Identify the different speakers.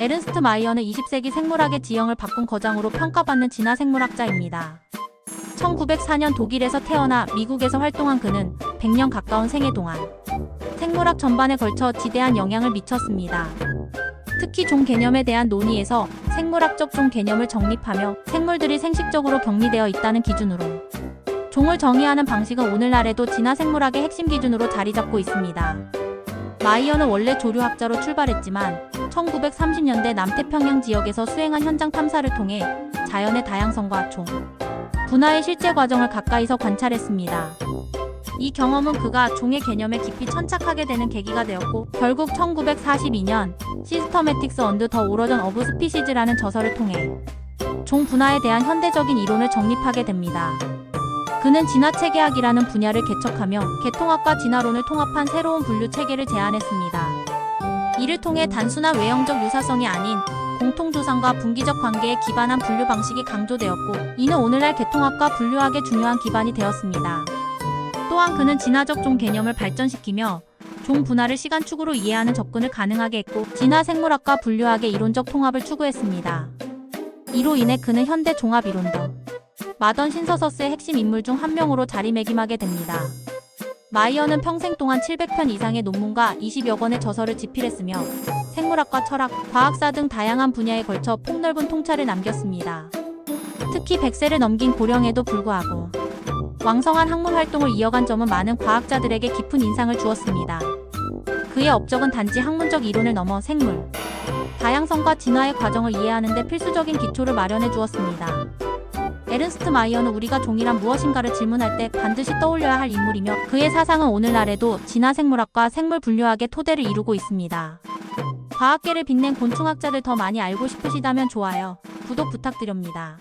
Speaker 1: 에른스트 마이어는 20세기 생물학의 지형을 바꾼 거장으로 평가받는 진화 생물학자입니다. 1904년 독일에서 태어나 미국에서 활동한 그는 100년 가까운 생애 동안 생물학 전반에 걸쳐 지대한 영향을 미쳤습니다. 특히 종 개념에 대한 논의에서 생물학적 종 개념을 정립하며 생물들이 생식적으로 격리되어 있다는 기준으로 종을 정의하는 방식은 오늘날에도 진화 생물학의 핵심 기준으로 자리 잡고 있습니다. 마이어는 원래 조류학자로 출발했지만 1930년대 남태평양 지역에서 수행한 현장 탐사를 통해 자연의 다양성과 종, 분화의 실제 과정을 가까이서 관찰했습니다. 이 경험은 그가 종의 개념에 깊이 천착하게 되는 계기가 되었고 결국 1942년 시스터매틱스 언드 더 오러전 어브 스피시즈라는 저서를 통해 종 분화에 대한 현대적인 이론을 정립하게 됩니다. 그는 진화체계학이라는 분야를 개척하며 개통학과 진화론을 통합한 새로운 분류 체계를 제안했습니다. 이를 통해 단순한 외형적 유사성이 아닌 공통조상과 분기적 관계에 기반한 분류 방식이 강조되었고 이는 오늘날 개통학과 분류학의 중요한 기반이 되었습니다. 또한 그는 진화적 종 개념을 발전시키며 종 분화를 시간축으로 이해하는 접근을 가능하게 했고 진화 생물학과 분류학의 이론적 통합을 추구했습니다. 이로 인해 그는 현대 종합 이론더 마던 신서서스의 핵심 인물 중 한 명으로 자리매김하게 됩니다. 마이어는 평생 동안 700편 이상의 논문과 20여 권의 저서를 집필했으며 생물학과 철학, 과학사 등 다양한 분야에 걸쳐 폭넓은 통찰을 남겼습니다. 특히 100세를 넘긴 고령에도 불구하고 왕성한 학문 활동을 이어간 점은 많은 과학자들에게 깊은 인상을 주었습니다. 그의 업적은 단지 학문적 이론을 넘어 생물, 다양성과 진화의 과정을 이해하는 데 필수적인 기초를 마련해 주었습니다. 에른스트 마이어는 우리가 종이란 무엇인가를 질문할 때 반드시 떠올려야 할 인물이며 그의 사상은 오늘날에도 진화 생물학과 생물 분류학의 토대를 이루고 있습니다. 과학계를 빛낸 곤충학자들 더 많이 알고 싶으시다면 좋아요, 구독 부탁드립니다.